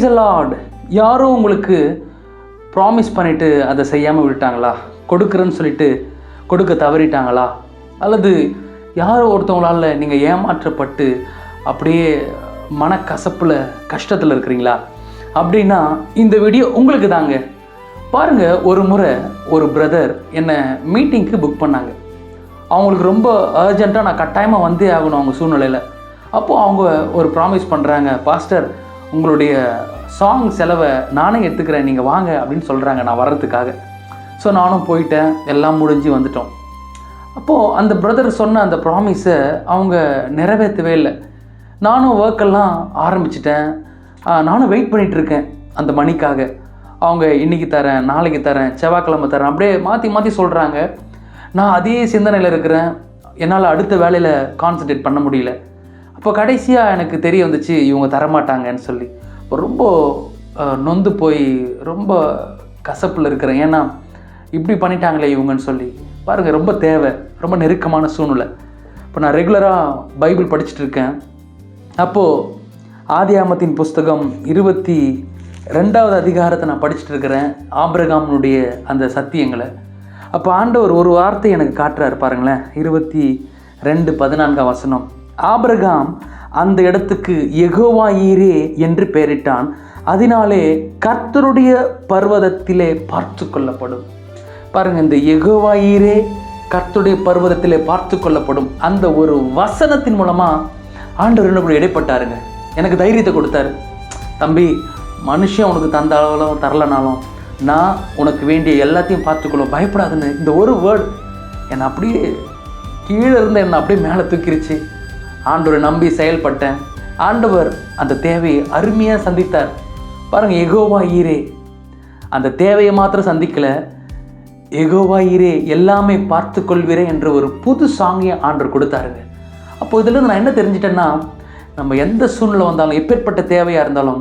Price allot யாரும் உங்களுக்கு promise பண்ணிவிட்டு அதை செய்யாமல் விட்டாங்களா கொடுக்குறேன்னு சொல்லிட்டு கொடுக்க தவறிட்டாங்களா? அல்லது யாரோ ஒருத்தவங்களால நீங்கள் ஏமாற்றப்பட்டு அப்படியே மனக்கசப்பில் கஷ்டத்தில் இருக்கிறீங்களா? அப்படின்னா இந்த வீடியோ உங்களுக்கு தாங்க பாருங்கள் ஒரு முறை ஒரு பிரதர் என்னை மீட்டிங்க்கு புக் பண்ணாங்க. அவங்களுக்கு ரொம்ப அர்ஜென்ட்டாக நான் கட்டாயமாக வந்தே ஆகணும் அவங்க சூழ்நிலையில். அப்போது அவங்க ஒரு ப்ராமிஸ் பண்ணுறாங்க பாஸ்டர் உங்களுடைய சாங் செலவை நானே எடுத்துக்கிறேன் நீங்கள் வாங்க அப்படின்னு சொல்கிறாங்க நான் வர்றதுக்காக. ஸோ நானும் போயிட்டேன் எல்லாம் முடிஞ்சு வந்துட்டோம். அப்போது அந்த பிரதர் சொன்ன அந்த ப்ராமிஸை அவங்க நிறைவேற்றவே இல்லை. நானும் ஒர்க்கெல்லாம் ஆரம்பிச்சிட்டேன். நானும் வெயிட் பண்ணிகிட்ருக்கேன் அந்த மணிக்காக. அவங்க இன்னைக்கு தரேன் நாளைக்கு தரேன் செவ்வாய்க்கிழமை தரேன் அப்படியே மாற்றி மாற்றி சொல்கிறாங்க நான் அதே சிந்தனையில் இருக்கிறேன். என்னால் அடுத்த வேலையில் கான்சென்ட்ரேட் பண்ண முடியல. அப்போ கடைசியாக எனக்கு தெரிய வந்துச்சு இவங்க தரமாட்டாங்கன்னு சொல்லி. ரொம்ப நொந்து போய் ரொம்ப கசப்பில் இருக்கிறேன். ஏன்னா இப்படி பண்ணிட்டாங்களே இவங்கன்னு சொல்லி. பாருங்கள் ரொம்ப தேவை ரொம்ப நெருக்கமான சூழ்நிலை. இப்போ நான் ரெகுலராக பைபிள் படிச்சுட்டு இருக்கேன். அப்போது ஆதியாமத்தின் புஸ்தகம் இருபத்தி ரெண்டாவது அதிகாரத்தை நான் படிச்சுட்டு இருக்கிறேன். ஆபிரகாமனுடைய அந்த சத்தியங்களை. அப்போ ஆண்டவர் ஒரு வார்த்தை எனக்கு காட்டுறாரு பாருங்களேன். இருபத்தி ரெண்டு பதினான்காம் வசனம். ஆபிரகாம் அந்த இடத்துக்கு யெகோவாயீரே என்று பெயரிட்டான். அதனாலே கர்த்தருடைய பர்வதத்திலே பார்த்து கொள்ளப்படும். பாருங்க இந்த யெகோவாயீரே கர்த்தருடைய பர்வதத்திலே பார்த்து கொள்ளப்படும். அந்த ஒரு வசனத்தின் மூலமா ஆண்டவர் என்ன கூட இடைப்பட்டாருங்க? எனக்கு தைரியத்தை கொடுத்தாரு. தம்பி மனுஷன் உனக்கு தந்த அளவில் தரலனாலும் நான் உனக்கு வேண்டிய எல்லாத்தையும் பார்த்துக்கொள்ளும் பயப்படாதுன்னு இந்த ஒரு வேர்டு என்னை அப்படியே கீழே இருந்த என்னை அப்படியே மேலே தூக்கிருச்சு. ஆண்டவரை நம்பி செயல்பட்டேன். ஆண்டவர் அந்த தேவையை அருமையாக சந்தித்தார். பாருங்க எகோவா ஈரே. அந்த தேவையை மாத்திரம் சந்திக்கலை. ஈரே எல்லாமே பார்த்து கொள்வீரே என்ற ஒரு புது சாங்கியை ஆண்டர் கொடுத்தாருங்க. அப்போ இதுலேருந்து நான் என்ன தெரிஞ்சிட்டேன்னா நம்ம எந்த சூழ்நிலை வந்தாலும் எப்பேற்பட்ட தேவையாக இருந்தாலும்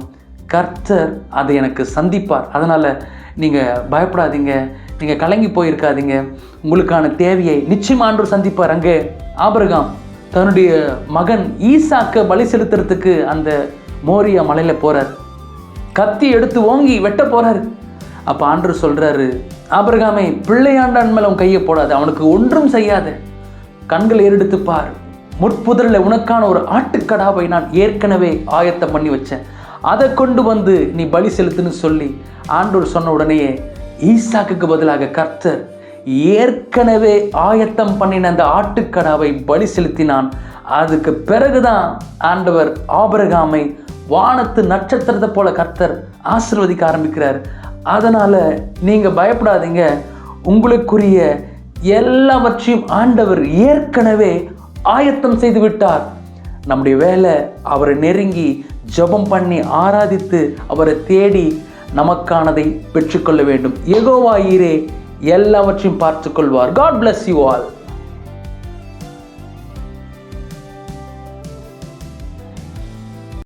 கர்த்தர் அதை எனக்கு சந்திப்பார். அதனால் நீங்கள் பயப்படாதீங்க நீங்கள் கலங்கி போயிருக்காதீங்க. உங்களுக்கான தேவையை நிச்சயம் ஆண்டவர் சந்திப்பார். அங்கே ஆபிரகாம் தன்னுடைய மகன் ஈசாக்க பலி செலுத்துறதுக்கு அந்த மோரியா மலையில் போகிறார் கத்தி எடுத்து ஓங்கி வெட்ட போகிறாரு அப்போ ஆண்டு சொல்கிறாரு ஆபிரகாமே பிள்ளையாண்டான் மேலே அவன் கையை போடாது அவனுக்கு ஒன்றும் செய்யாத. கண்களை ஏறெடுத்து பார். முட்புதரில் உனக்கான ஒரு ஆட்டுக்கடாவை நான் ஏற்கனவே ஆயத்தம் பண்ணி வச்சேன். அதை கொண்டு வந்து நீ பலி செலுத்துன்னு சொல்லி ஆண்டோர் சொன்ன உடனேயே ஈசாக்குக்கு பதிலாக கர்த்தர் ஏற்கனவே ஆயத்தம் பண்ணின அந்த ஆட்டுக்கடாவை பலி செலுத்தினான். அதுக்கு பிறகுதான் ஆண்டவர் ஆபரகாமை வானத்து நட்சத்திரத்தை போல கர்த்தர் ஆசிர்வதிக்க ஆரம்பிக்கிறார். அதனால் நீங்கள் பயப்படாதீங்க. உங்களுக்குரிய எல்லாவற்றையும் ஆண்டவர் ஏற்கனவே ஆயத்தம் செய்து விட்டார். நம்முடைய வேலை அவரை நெருங்கி ஜெபம் பண்ணி ஆராதித்து அவரை தேடி நமக்கானதை பெற்றுக்கொள்ள வேண்டும். எகோவாயிரே எல்லாவற்றையும் பார்த்துக்கொள்வார். God bless you all